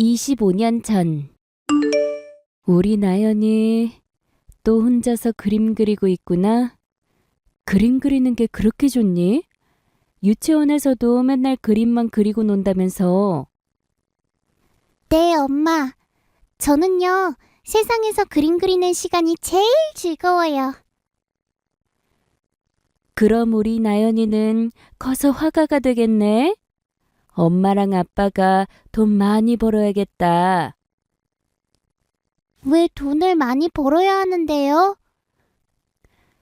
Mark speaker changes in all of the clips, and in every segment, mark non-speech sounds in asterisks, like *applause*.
Speaker 1: 25년 전 우리 나연이 또 혼자서 그림 그리고 있구나. 그림 그리는 게 그렇게 좋니? 유치원에서도 맨날 그림만 그리고 논다면서.
Speaker 2: 네, 엄마. 저는요, 세상에서 그림 그리는 시간이 제일 즐거워요.
Speaker 1: 그럼 우리 나연이는 커서 화가가 되겠네? 엄마랑 아빠가 돈 많이 벌어야겠다.
Speaker 2: 왜 돈을 많이 벌어야 하는데요?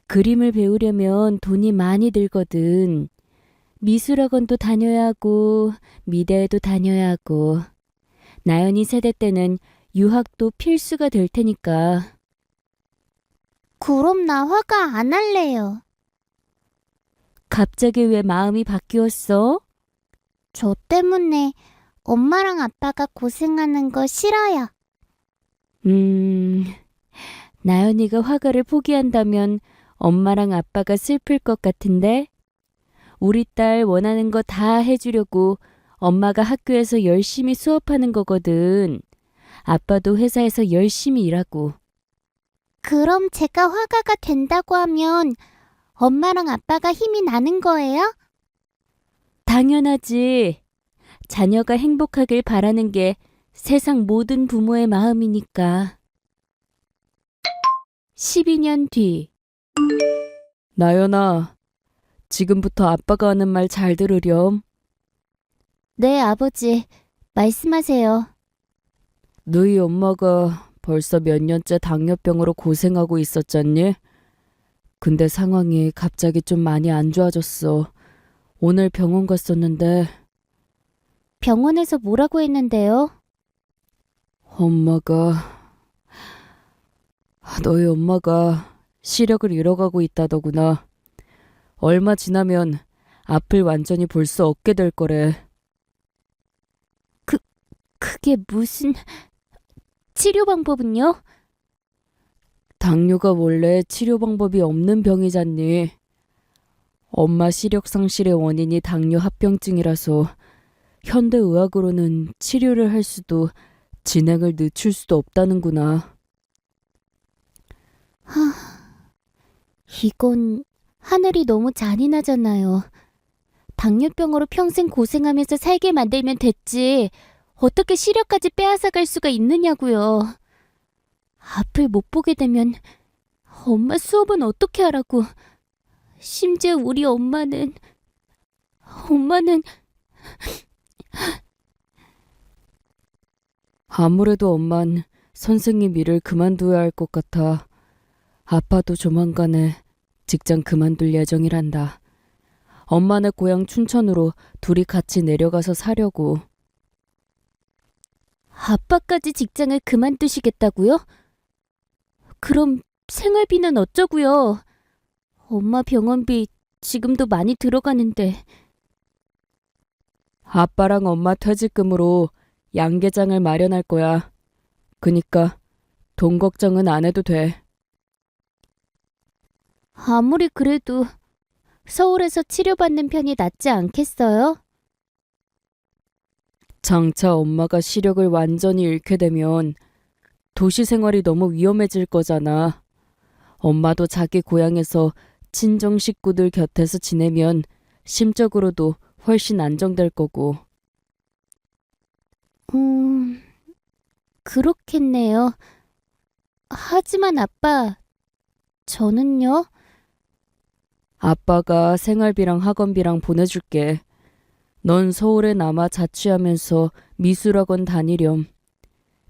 Speaker 1: 그림을 배우려면 돈이 많이 들거든. 미술학원도 다녀야 하고, 미대에도 다녀야 하고. 나연이 세대 때는 유학도 필수가 될 테니까.
Speaker 2: 그럼 나 화가 안 할래요.
Speaker 1: 갑자기 왜 마음이 바뀌었어?
Speaker 2: 저 때문에 엄마랑 아빠가 고생하는 거 싫어요.
Speaker 1: 음, 나연이가 화가를 포기한다면 엄마랑 아빠가 슬플 것 같은데? 우리 딸 원하는 거 다 해주려고 엄마가 학교에서 열심히 수업하는 거거든. 아빠도 회사에서 열심히 일하고.
Speaker 2: 그럼 제가 화가가 된다고 하면 엄마랑 아빠가 힘이 나는 거예요?
Speaker 1: 당연하지. 자녀가 행복하길 바라는 게 세상 모든 부모의 마음이니까. 12년 뒤. 나연아, 지금부터 아빠가 하는 말 잘 들으렴.
Speaker 2: 네, 아버지. 말씀하세요.
Speaker 1: 너희 엄마가 벌써 몇 년째 당뇨병으로 고생하고 있었잖니? 근데 상황이 갑자기 좀 많이 안 좋아졌어. 오늘 병원 갔었는데
Speaker 2: 병원에서 뭐라고 했는데요?
Speaker 1: 엄마가 너희 엄마가 시력을 잃어가고 있다더구나. 얼마 지나면 앞을 완전히 볼 수 없게 될 거래.
Speaker 2: 그게 무슨 치료 방법은요?
Speaker 1: 당뇨가 원래 치료 방법이 없는 병이잖니. 엄마 시력 상실의 원인이 당뇨 합병증이라서 현대 의학으로는 치료를 할 수도 진행을 늦출 수도 없다는구나.
Speaker 2: 이건 하늘이 너무 잔인하잖아요. 당뇨병으로 평생 고생하면서 살게 만들면 됐지. 어떻게 시력까지 빼앗아갈 수가 있느냐고요. 앞을 못 보게 되면 엄마 수업은 어떻게 하라고. 심지어 우리 엄마는 엄마는
Speaker 1: 아무래도 엄만 선생님 일을 그만둬야 할 것 같아. 아빠도 조만간에 직장 그만둘 예정이란다. 엄마네 고향 춘천으로 둘이 같이 내려가서 사려고.
Speaker 2: 아빠까지 직장을 그만두시겠다고요? 그럼 생활비는 어쩌고요? 엄마 병원비 지금도 많이 들어가는데
Speaker 1: 아빠랑 엄마 퇴직금으로 양계장을 마련할 거야. 그니까 돈 걱정은 안 해도 돼.
Speaker 2: 아무리 그래도 서울에서 치료받는 편이 낫지 않겠어요?
Speaker 1: 장차 엄마가 시력을 완전히 잃게 되면 도시 생활이 너무 위험해질 거잖아. 엄마도 자기 고향에서 친정 식구들 곁에서 지내면 심적으로도 훨씬 안정될 거고.
Speaker 2: 음, 그렇겠네요. 하지만 아빠, 저는요?
Speaker 1: 아빠가 생활비랑 학원비랑 보내줄게. 넌 서울에 남아 자취하면서 미술학원 다니렴.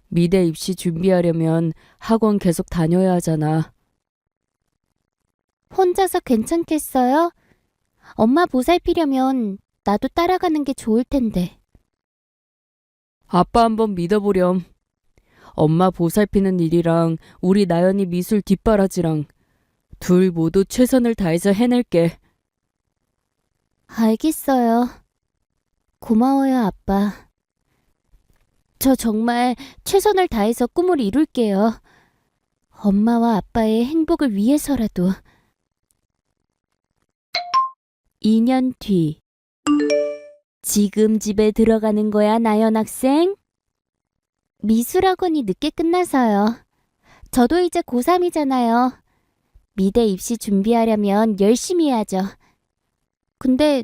Speaker 1: 미대 입시 준비하려면 학원 계속 다녀야 하잖아.
Speaker 2: 혼자서 괜찮겠어요? 엄마 보살피려면 나도 따라가는 게 좋을 텐데.
Speaker 1: 아빠 한번 믿어보렴. 엄마 보살피는 일이랑 우리 나연이 미술 뒷바라지랑 둘 모두 최선을 다해서 해낼게.
Speaker 2: 알겠어요. 고마워요, 아빠. 저 정말 최선을 다해서 꿈을 이룰게요. 엄마와 아빠의 행복을 위해서라도.
Speaker 1: 2년 뒤. 지금 집에 들어가는 거야, 나연 학생?
Speaker 2: 미술학원이 늦게 끝나서요. 저도 이제 고3이잖아요. 미대 입시 준비하려면 열심히 해야죠. 근데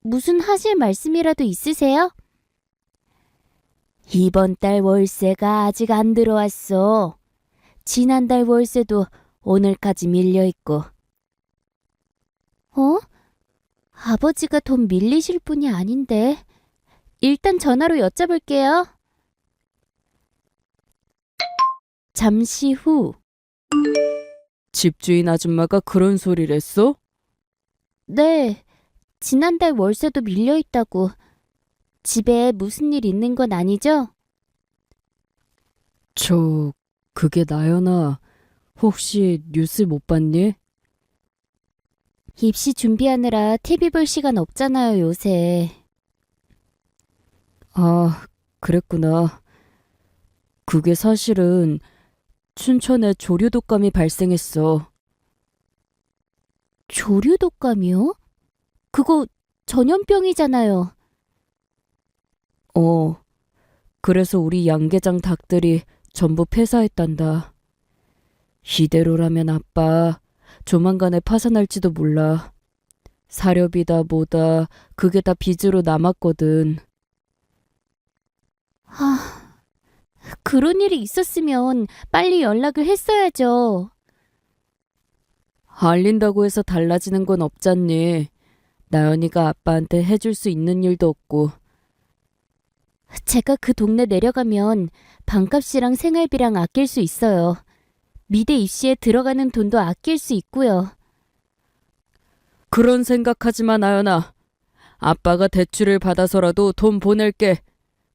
Speaker 2: 무슨 하실 말씀이라도 있으세요? 이번 달 월세가 아직 안 들어왔어. 지난달 월세도 오늘까지 밀려있고. 어? 아버지가 돈 밀리실 분이 아닌데. 일단 전화로 여쭤볼게요. 잠시 후.
Speaker 1: 집주인 아줌마가 그런 소리를 했어?
Speaker 2: 네. 지난달 월세도 밀려 있다고. 집에 무슨 일 있는 건 아니죠?
Speaker 1: 저, 그게 나연아. 혹시 뉴스 못 봤니?
Speaker 2: 입시 준비하느라 TV 볼 시간 없잖아요, 요새.
Speaker 1: 아, 그랬구나. 그게 사실은 춘천에 조류 독감이 발생했어.
Speaker 2: 조류 독감이요? 그거 전염병이잖아요.
Speaker 1: 어. 그래서 우리 양계장 닭들이 전부 폐사했단다. 이대로라면 아빠 조만간에 파산할지도 몰라. 사료비다 뭐다 그게 다 빚으로 남았거든.
Speaker 2: 아, 그런 일이 있었으면 빨리 연락을 했어야죠.
Speaker 1: 알린다고 해서 달라지는 건 없잖니. 나연이가 아빠한테 해줄 수 있는 일도 없고.
Speaker 2: 제가 그 동네 내려가면 방값이랑 생활비랑 아낄 수 있어요. 미대 입시에 들어가는 돈도 아낄 수 있고요.
Speaker 1: 그런 생각하지 마, 나연아. 아빠가 대출을 받아서라도 돈 보낼게.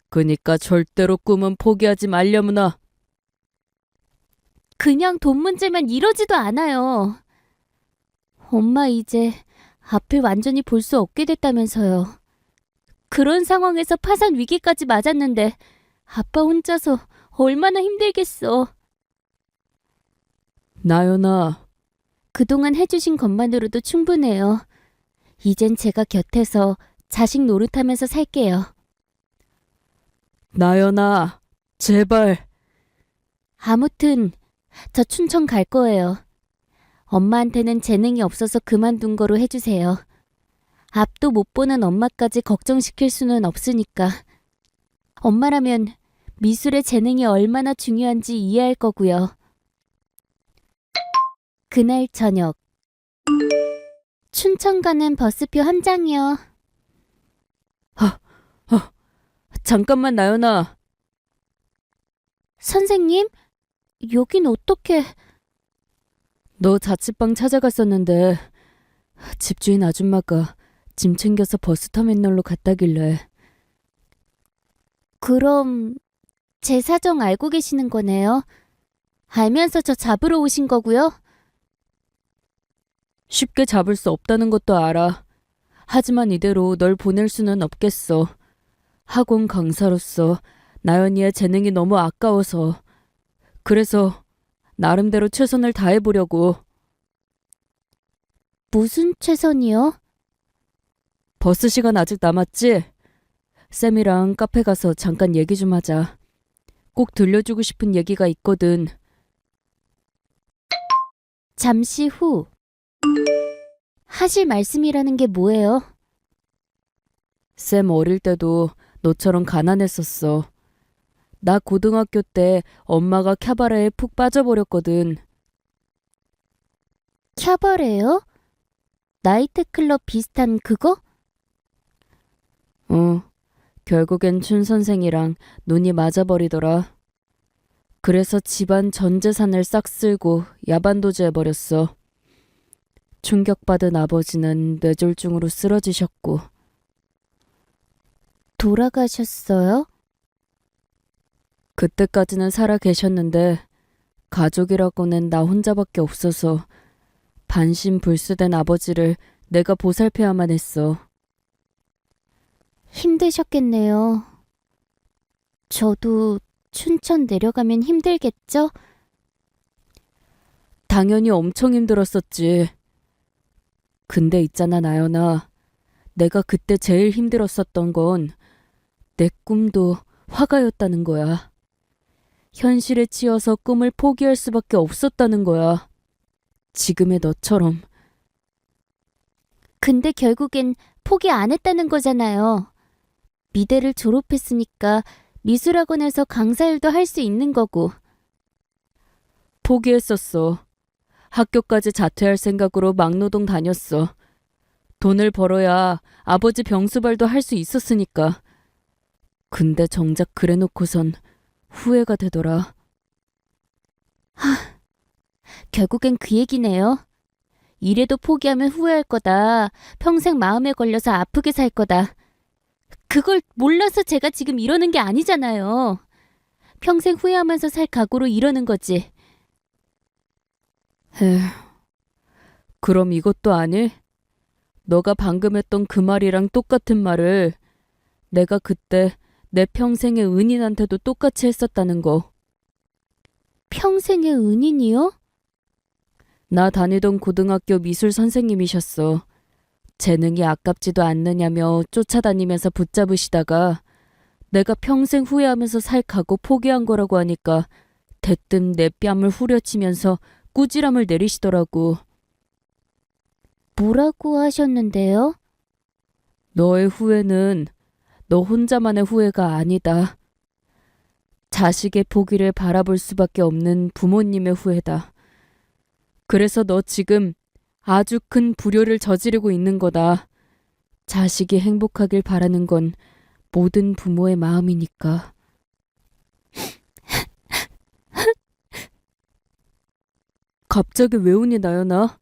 Speaker 1: 그니까 절대로 꿈은 포기하지 말려무나.
Speaker 2: 그냥 돈 문제면 이러지도 않아요. 엄마 이제 앞을 완전히 볼 수 없게 됐다면서요. 그런 상황에서 파산 위기까지 맞았는데 아빠 혼자서 얼마나 힘들겠어.
Speaker 1: 나연아,
Speaker 2: 그동안 해주신 것만으로도 충분해요. 이젠 제가 곁에서 자식 노릇하면서 살게요.
Speaker 1: 나연아, 제발.
Speaker 2: 아무튼 저 춘천 갈 거예요. 엄마한테는 재능이 없어서 그만둔 거로 해주세요. 앞도 못 보는 엄마까지 걱정시킬 수는 없으니까. 엄마라면 미술의 재능이 얼마나 중요한지 이해할 거고요. 그날 저녁 춘천 가는 버스표 한 장이요.
Speaker 1: 잠깐만, 나연아.
Speaker 2: 선생님, 여긴 어떻게...
Speaker 1: 너 자취방 찾아갔었는데 집주인 아줌마가 짐 챙겨서 버스터미널로 갔다길래
Speaker 2: 그럼 제 사정 알고 계시는 거네요. 알면서 저 잡으러 오신 거고요.
Speaker 1: 쉽게 잡을 수 없다는 것도 알아. 하지만 이대로 널 보낼 수는 없겠어. 학원 강사로서 나연이의 재능이 너무 아까워서. 그래서 나름대로 최선을 다해보려고
Speaker 2: 무슨 최선이요?
Speaker 1: 버스 시간 아직 남았지? 쌤이랑 카페 가서 잠깐 얘기 좀 하자. 꼭 들려주고 싶은 얘기가 있거든.
Speaker 2: 잠시 후. 하실 말씀이라는 게 뭐예요?
Speaker 1: 쌤 어릴 때도 너처럼 가난했었어. 나 고등학교 때 엄마가 캬바레에 푹 빠져버렸거든.
Speaker 2: 캬바레요? 나이트클럽 비슷한 그거?
Speaker 1: 어, 결국엔 춘 선생이랑 눈이 맞아버리더라. 그래서 집안 전 재산을 싹 쓸고 야반도주 해버렸어. 충격받은 아버지는 뇌졸중으로 쓰러지셨고,
Speaker 2: 돌아가셨어요?
Speaker 1: 그때까지는 살아 계셨는데, 가족이라고는 나 혼자밖에 없어서, 반신불수된 아버지를 내가 보살펴야만 했어.
Speaker 2: 힘드셨겠네요. 저도 춘천 내려가면 힘들겠죠?
Speaker 1: 당연히 엄청 힘들었었지. 근데 있잖아, 나연아. 내가 그때 제일 힘들었었던 건 내 꿈도 화가였다는 거야. 현실에 치여서 꿈을 포기할 수밖에 없었다는 거야. 지금의 너처럼.
Speaker 2: 근데 결국엔 포기 안 했다는 거잖아요. 미대를 졸업했으니까 미술학원에서 강사 일도 할 수 있는 거고.
Speaker 1: 포기했었어. 학교까지 자퇴할 생각으로 막노동 다녔어. 돈을 벌어야 아버지 병수발도 할 수 있었으니까. 근데 정작 그래놓고선 후회가 되더라.
Speaker 2: 결국엔 그 얘기네요. 이래도 포기하면 후회할 거다. 평생 마음에 걸려서 아프게 살 거다. 그걸 몰라서 제가 지금 이러는 게 아니잖아요. 평생 후회하면서 살 각오로 이러는 거지.
Speaker 1: 에휴, 그럼 이것도 아니? 너가 방금 했던 그 말이랑 똑같은 말을 내가 그때 내 평생의 은인한테도 똑같이 했었다는 거.
Speaker 2: 평생의 은인이요?
Speaker 1: 나 다니던 고등학교 미술 선생님이셨어. 재능이 아깝지도 않느냐며 쫓아다니면서 붙잡으시다가 내가 평생 후회하면서 살 각오 포기한 거라고 하니까 대뜸 내 뺨을 후려치면서 꾸지람을 내리시더라고.
Speaker 2: 뭐라고 하셨는데요?
Speaker 1: 너의 후회는 너 혼자만의 후회가 아니다. 자식의 포기를 바라볼 수밖에 없는 부모님의 후회다. 그래서 너 지금 아주 큰 불효를 저지르고 있는 거다. 자식이 행복하길 바라는 건 모든 부모의 마음이니까. 갑자기 왜 우니 나연아?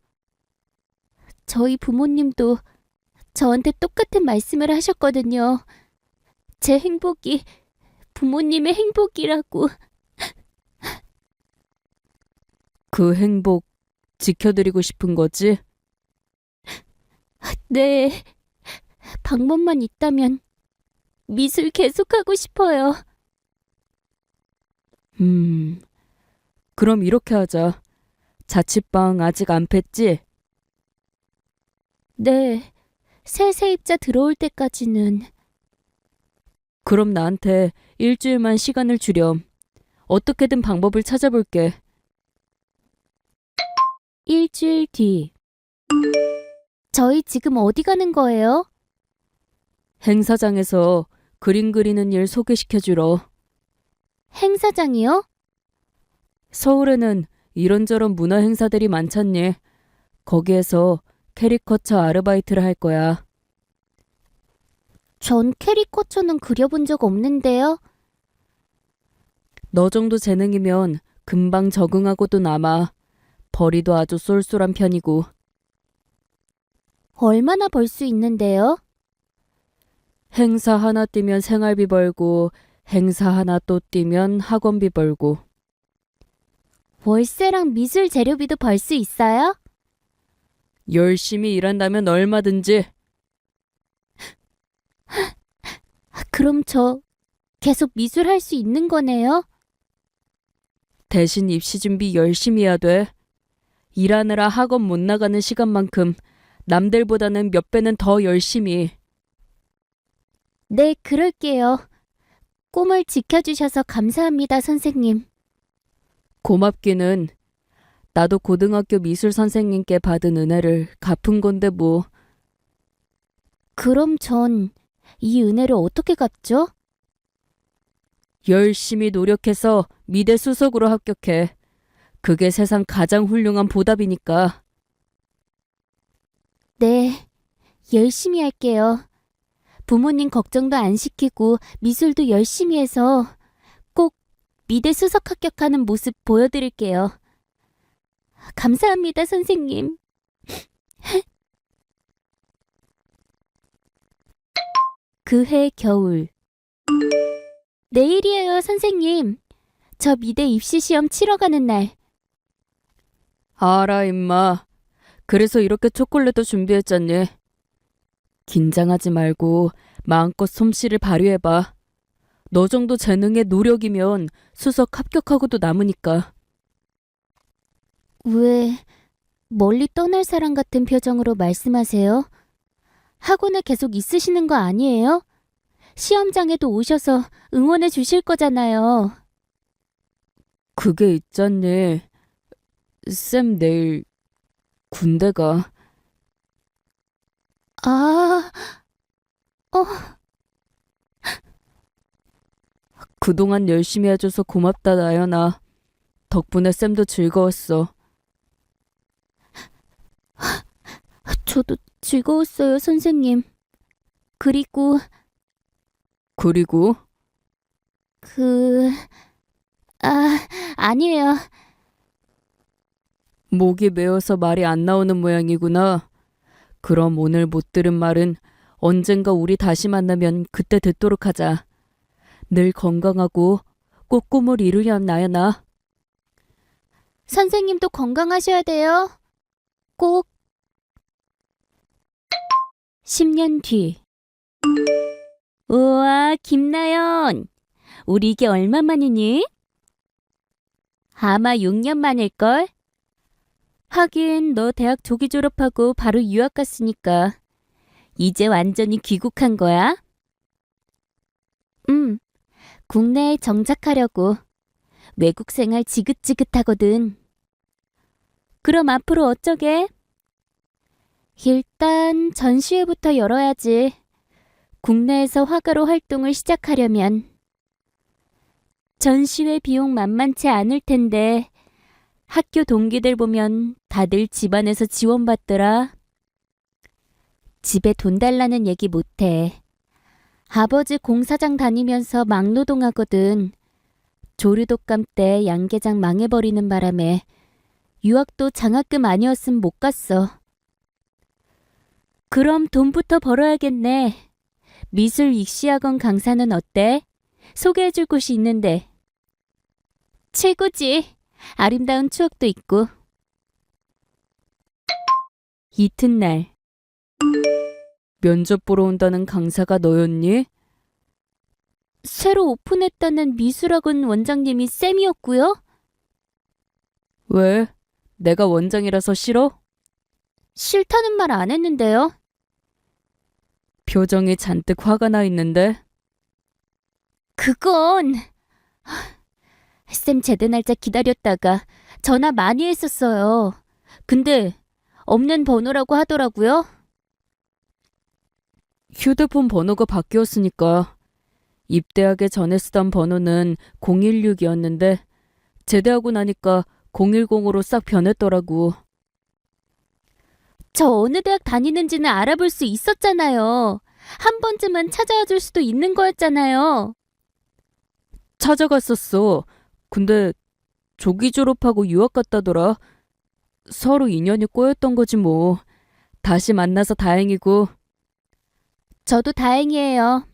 Speaker 2: 저희 부모님도 저한테 똑같은 말씀을 하셨거든요. 제 행복이 부모님의 행복이라고.
Speaker 1: 그 행복 지켜드리고 싶은 거지?
Speaker 2: 네. 방법만 있다면 미술 계속하고 싶어요.
Speaker 1: 음, 그럼 이렇게 하자. 자취방 아직 안 팼지?
Speaker 2: 네. 새 세입자 들어올 때까지는
Speaker 1: 그럼 나한테 일주일만 시간을 주렴. 어떻게든 방법을 찾아볼게.
Speaker 2: 일주일 뒤. 저희 지금 어디 가는 거예요?
Speaker 1: 행사장에서 그림 그리는 일 소개시켜주러.
Speaker 2: 행사장이요?
Speaker 1: 서울에는 이런저런 문화 행사들이 많잖니. 거기에서 캐리커처 아르바이트를 할 거야.
Speaker 2: 전 캐리커처는 그려본 적 없는데요.
Speaker 1: 너 정도 재능이면 금방 적응하고도 남아. 벌이도 아주 쏠쏠한 편이고.
Speaker 2: 얼마나 벌 수 있는데요?
Speaker 1: 행사 하나 뛰면 생활비 벌고 행사 하나 또 뛰면 학원비 벌고
Speaker 2: 월세랑 미술 재료비도 벌 수 있어요?
Speaker 1: 열심히 일한다면 얼마든지 *laughs*
Speaker 2: 그럼 저 계속 미술 할 수 있는 거네요?
Speaker 1: 대신 입시 준비 열심히 해야 돼. 일하느라 학원 못 나가는 시간만큼 남들보다는 몇 배는 더 열심히.
Speaker 2: 네, 그럴게요. 꿈을 지켜주셔서 감사합니다, 선생님.
Speaker 1: 고맙기는 나도 고등학교 미술 선생님께 받은 은혜를 갚은 건데 뭐
Speaker 2: 그럼 전 이 은혜를 어떻게 갚죠?
Speaker 1: 열심히 노력해서 미대 수석으로 합격해. 그게 세상 가장 훌륭한 보답이니까.
Speaker 2: 네, 열심히 할게요. 부모님 걱정도 안 시키고 미술도 열심히 해서 꼭 미대 수석 합격하는 모습 보여드릴게요. 감사합니다, 선생님. *laughs* 그 해 겨울. 내일이에요, 선생님. 저 미대 입시 시험 치러 가는 날.
Speaker 1: 알아, 임마. 그래서 이렇게 초콜릿도 준비했잖니. 긴장하지 말고 마음껏 솜씨를 발휘해봐. 너 정도 재능의 노력이면 수석 합격하고도 남으니까.
Speaker 2: 왜 멀리 떠날 사람 같은 표정으로 말씀하세요? 학원에 계속 있으시는 거 아니에요? 시험장에도 오셔서 응원해 주실 거잖아요.
Speaker 1: 그게 있잖니. 쌤 내일 군대가.
Speaker 2: 아,
Speaker 1: 그동안 열심히 해줘서 고맙다, 나연아. 덕분에 쌤도 즐거웠어.
Speaker 2: 저도 즐거웠어요, 선생님. 그리고
Speaker 1: 그리고
Speaker 2: 그 아, 아니에요.
Speaker 1: 목이 메어서 말이 안 나오는 모양이구나. 그럼 오늘 못 들은 말은 언젠가 우리 다시 만나면 그때 듣도록 하자. 늘 건강하고 꼭 꿈을 이루렴, 나연아.
Speaker 2: 선생님도 건강하셔야 돼요. 꼭 10년 뒤. 우와, 김나연. 우리 이게 얼마 만이니? 아마 6년 만일걸? 하긴 너 대학 조기 졸업하고 바로 유학 갔으니까 이제 완전히 귀국한 거야? 응, 국내에 정착하려고. 외국 생활 지긋지긋하거든. 그럼 앞으로 어쩌게? 일단 전시회부터 열어야지. 국내에서 화가로 활동을 시작하려면. 전시회 비용 만만치 않을 텐데 학교 동기들 보면 다들 집안에서 지원받더라. 집에 돈 달라는 얘기 못해. 아버지 공사장 다니면서 막노동하거든. 조류독감 때 양계장 망해버리는 바람에 유학도 장학금 아니었음 못 갔어. 그럼 돈부터 벌어야겠네. 미술 입시학원 강사는 어때? 소개해줄 곳이 있는데. 최고지. 아름다운 추억도 있고.
Speaker 1: 이튿날 면접 보러 온다는 강사가 너였니?
Speaker 2: 새로 오픈했다는 미술학원 원장님이 쌤이었고요.
Speaker 1: 왜? 내가 원장이라서 싫어?
Speaker 2: 싫다는 말 안 했는데요.
Speaker 1: 표정이 잔뜩 화가 나 있는데
Speaker 2: 그건 하, 쌤 제대 날짜 기다렸다가 전화 많이 했었어요. 근데 없는 번호라고 하더라고요.
Speaker 1: 휴대폰 번호가 바뀌었으니까 입대하기 전에 쓰던 번호는 016이었는데 제대하고 나니까 010으로 싹 변했더라고.
Speaker 2: 저 어느 대학 다니는지는 알아볼 수 있었잖아요. 한 번쯤은 찾아와 줄 수도 있는 거였잖아요.
Speaker 1: 찾아갔었어. 근데 조기 졸업하고 유학 갔다더라. 서로 인연이 꼬였던 거지 뭐. 다시 만나서 다행이고
Speaker 2: 저도 다행이에요.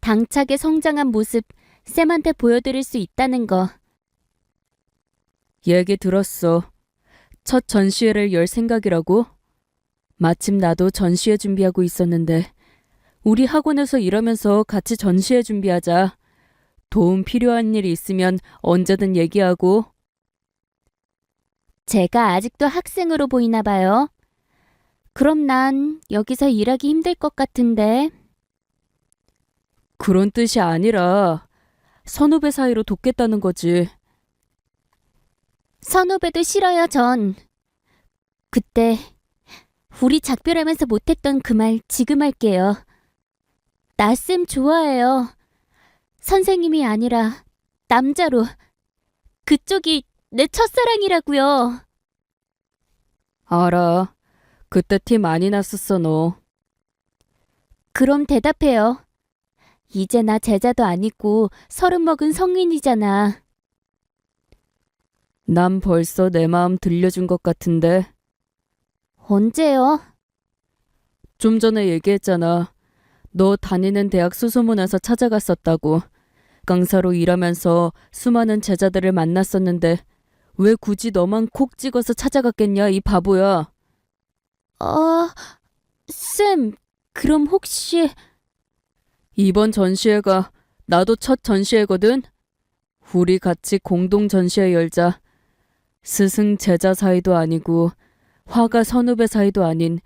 Speaker 2: 당차게 성장한 모습 쌤한테 보여드릴 수 있다는 거.
Speaker 1: 얘기 들었어. 첫 전시회를 열 생각이라고? 마침 나도 전시회 준비하고 있었는데 우리 학원에서 일하면서 같이 전시회 준비하자. 도움 필요한 일 있으면 언제든 얘기하고
Speaker 2: 제가 아직도 학생으로 보이나 봐요. 그럼 난 여기서 일하기 힘들 것 같은데.
Speaker 1: 그런 뜻이 아니라 선후배 사이로 돕겠다는 거지.
Speaker 2: 선후배도 싫어요, 전. 그때 우리 작별하면서 못했던 그 말 지금 할게요. 나쌤 좋아해요. 선생님이 아니라 남자로. 그쪽이 내 첫사랑이라고요.
Speaker 1: 알아. 그때 티 많이 났었어 너.
Speaker 2: 그럼 대답해요. 이제 나 제자도 아니고 서른 먹은 성인이잖아.
Speaker 1: 난 벌써 내 마음 들려준 것 같은데
Speaker 2: 언제요?
Speaker 1: 좀 전에 얘기했잖아. 너 다니는 대학 수소문해서 찾아갔었다고. 강사로 일하면서 수많은 제자들을 만났었는데 왜 굳이 너만 콕 찍어서 찾아갔겠냐 이 바보야.
Speaker 2: 아, 쌤, 그럼 혹시
Speaker 1: 이번 전시회가 나도 첫 전시회거든. 우리 같이 공동 전시회 열자. 스승 제자 사이도 아니고 화가 선후배 사이도 아닌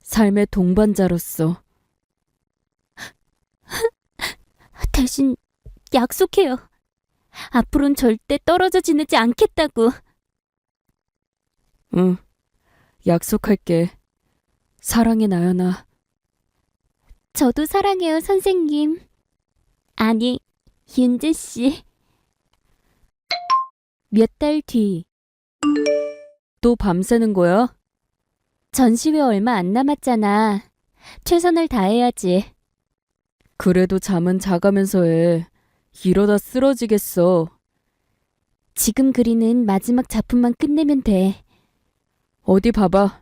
Speaker 1: 삶의 동반자로서 *laughs*
Speaker 2: 대신 약속해요. 앞으로는 절대 떨어져 지내지 않겠다고.
Speaker 1: 응. 약속할게. 사랑해, 나연아.
Speaker 2: 저도 사랑해요, 선생님. 아니, 윤재 씨. 몇 달 뒤,
Speaker 1: 또 밤새는 거야?
Speaker 2: 전시회 얼마 안 남았잖아. 최선을 다해야지.
Speaker 1: 그래도 잠은 자가면서 해. 이러다 쓰러지겠어.
Speaker 2: 지금 그리는 마지막 작품만 끝내면 돼.
Speaker 1: 어디 봐봐.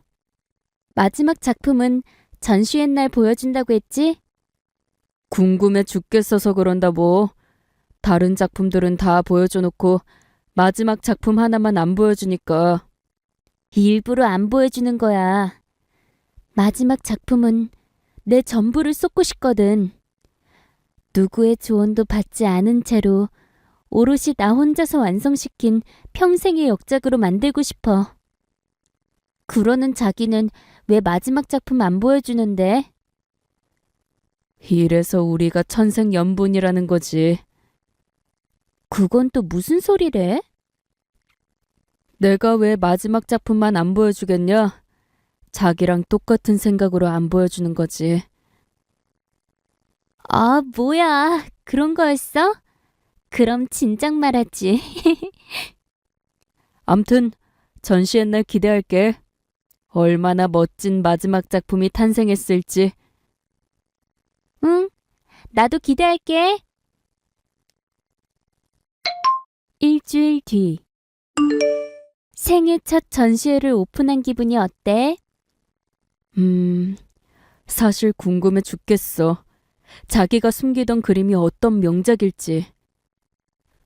Speaker 2: 마지막 작품은 전시회 날 보여준다고 했지?
Speaker 1: 궁금해 죽겠어서 그런다 뭐. 다른 작품들은 다 보여줘놓고 마지막 작품 하나만 안 보여주니까
Speaker 2: 일부러 안 보여주는 거야. 마지막 작품은 내 전부를 쏟고 싶거든. 누구의 조언도 받지 않은 채로 오롯이 나 혼자서 완성시킨 평생의 역작으로 만들고 싶어. 그러는 자기는 왜 마지막 작품 안 보여주는데?
Speaker 1: 이래서 우리가 천생연분이라는 거지.
Speaker 2: 그건 또 무슨 소리래?
Speaker 1: 내가 왜 마지막 작품만 안 보여주겠냐? 자기랑 똑같은 생각으로 안 보여주는 거지.
Speaker 2: 아, 뭐야. 그런 거였어? 그럼 진작 말하지. *laughs*
Speaker 1: 암튼 전시회 날 기대할게. 얼마나 멋진 마지막 작품이 탄생했을지.
Speaker 2: 응, 나도 기대할게. 일주일 뒤. 생애 첫 전시회를 오픈한 기분이 어때?
Speaker 1: 음, 사실 궁금해 죽겠어. 자기가 숨기던 그림이 어떤 명작일지.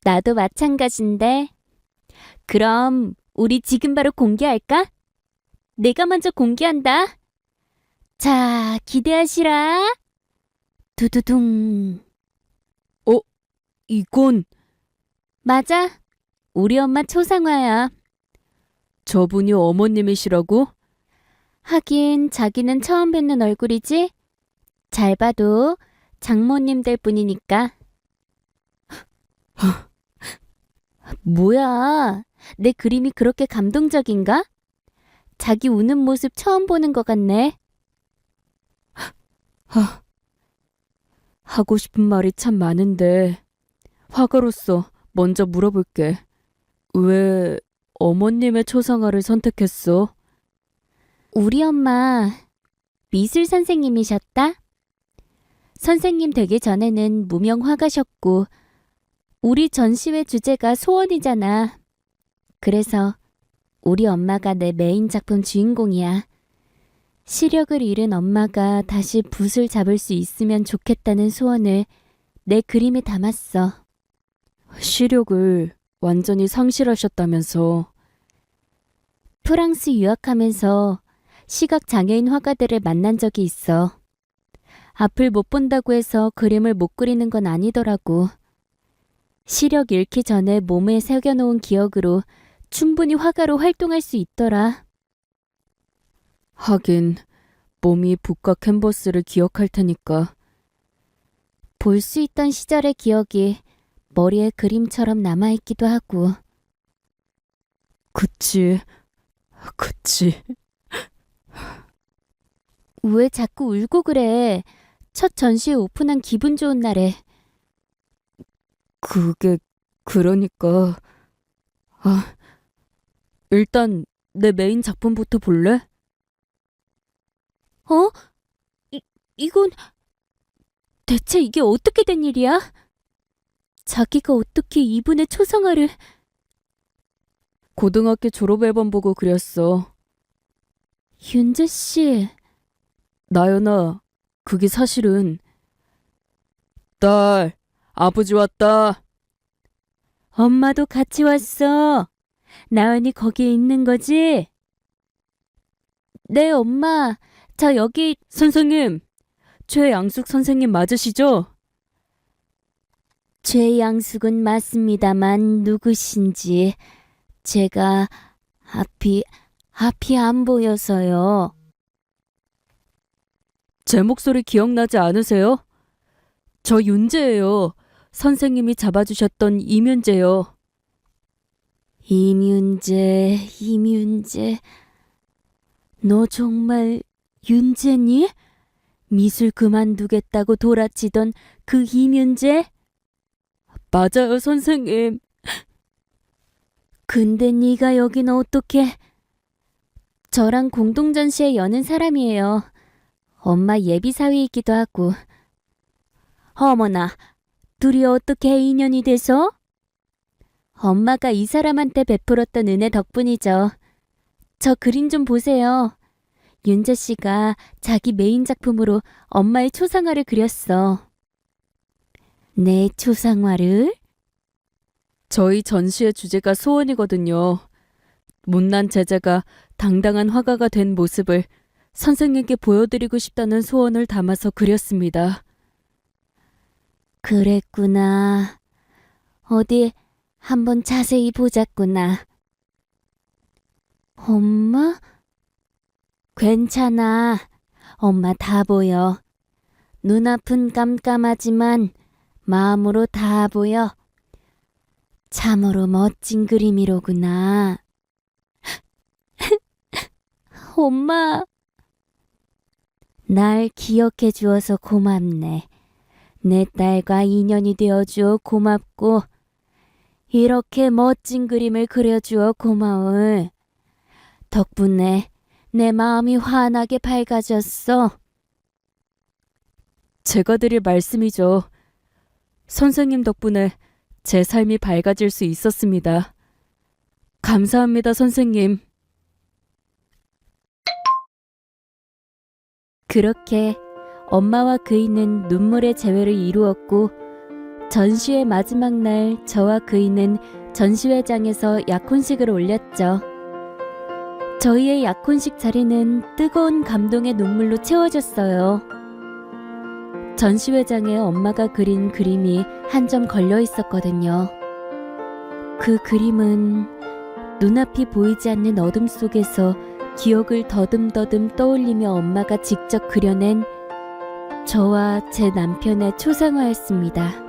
Speaker 2: 나도 마찬가지인데. 그럼 우리 지금 바로 공개할까? 내가 먼저 공개한다. 자, 기대하시라. 두두둥.
Speaker 1: 이건
Speaker 2: 맞아. 우리 엄마 초상화야.
Speaker 1: 저분이 어머님이시라고?
Speaker 2: 하긴 자기는 처음 뵙는 얼굴이지? 잘 봐도 장모님 될 뿐이니까. *laughs* 뭐야? 내 그림이 그렇게 감동적인가? 자기 우는 모습 처음 보는 것 같네.
Speaker 1: 하, 하고 싶은 말이 참 많은데 화가로서 먼저 물어볼게. 왜 어머님의 초상화를 선택했어?
Speaker 2: 우리 엄마 미술 선생님이셨다? 선생님 되기 전에는 무명 화가셨고 우리 전시회 주제가 소원이잖아. 그래서 우리 엄마가 내 메인 작품 주인공이야. 시력을 잃은 엄마가 다시 붓을 잡을 수 있으면 좋겠다는 소원을 내 그림에 담았어.
Speaker 1: 시력을 완전히 상실하셨다면서
Speaker 2: 프랑스 유학하면서 시각 장애인 화가들을 만난 적이 있어. 앞을 못 본다고 해서 그림을 못 그리는 건 아니더라고. 시력 잃기 전에 몸에 새겨놓은 기억으로 충분히 화가로 활동할 수 있더라.
Speaker 1: 하긴 몸이 붓과 캔버스를 기억할 테니까
Speaker 2: 볼 수 있던 시절의 기억이 머리에 그림처럼 남아있기도 하고.
Speaker 1: 그치 그치
Speaker 2: 왜 자꾸 울고 그래? 첫 전시회 오픈한 기분 좋은 날에.
Speaker 1: 그게 그러니까 아 일단 내 메인 작품부터 볼래?
Speaker 2: 어? 이, 이건 대체 이게 어떻게 된 일이야? 자기가 어떻게 이분의 초상화를
Speaker 1: 고등학교 졸업 앨범 보고 그렸어.
Speaker 2: 윤재 씨
Speaker 1: 나연아, 그게 사실은 딸, 아버지 왔다.
Speaker 2: 엄마도 같이 왔어. 나은이 거기에 있는 거지? 네, 엄마. 저 여기
Speaker 1: 선생님, 최양숙 선생님 맞으시죠?
Speaker 2: 최양숙은 맞습니다만 누구신지 제가 앞이 앞이 안 보여서요.
Speaker 1: 제 목소리 기억나지 않으세요? 저 윤재예요. 선생님이 잡아주셨던 이면제요.
Speaker 2: 이윤재, 이윤재. 너 정말 윤재니? 미술 그만두겠다고 돌아치던 그 이윤재?
Speaker 1: 맞아요, 선생님.
Speaker 2: 근데 네가 여긴 어떻게? 저랑 공동 전시회 여는 사람이에요. 엄마 예비 사위이기도 하고. 어머나, 둘이 어떻게 인연이 돼서? 엄마가 이 사람한테 베풀었던 은혜 덕분이죠. 저 그림 좀 보세요. 윤재 씨가 자기 메인 작품으로 엄마의 초상화를 그렸어. 내 초상화를?
Speaker 1: 저희 전시의 주제가 소원이거든요. 못난 제자가 당당한 화가가 된 모습을 선생님께 보여드리고 싶다는 소원을 담아서 그렸습니다.
Speaker 2: 그랬구나. 어디 한번 자세히 보자꾸나. 엄마? 괜찮아. 엄마 다 보여. 눈앞은 깜깜하지만 마음으로 다 보여. 참으로 멋진 그림이로구나. *laughs* 엄마. 날 기억해 주어서 고맙네. 내 딸과 인연이 되어 주어 고맙고, 이렇게 멋진 그림을 그려주어 고마울. 덕분에 내 마음이 환하게 밝아졌어.
Speaker 1: 제가 드릴 말씀이죠. 선생님 덕분에 제 삶이 밝아질 수 있었습니다. 감사합니다, 선생님.
Speaker 2: 그렇게 엄마와 그이는 눈물의 재회를 이루었고, 전시회 마지막 날 저와 그이는 전시회장에서 약혼식을 올렸죠. 저희의 약혼식 자리는 뜨거운 감동의 눈물로 채워졌어요. 전시회장에 엄마가 그린 그림이 한 점 걸려 있었거든요. 그 그림은 눈앞이 보이지 않는 어둠 속에서 기억을 더듬더듬 떠올리며 엄마가 직접 그려낸 저와 제 남편의 초상화였습니다.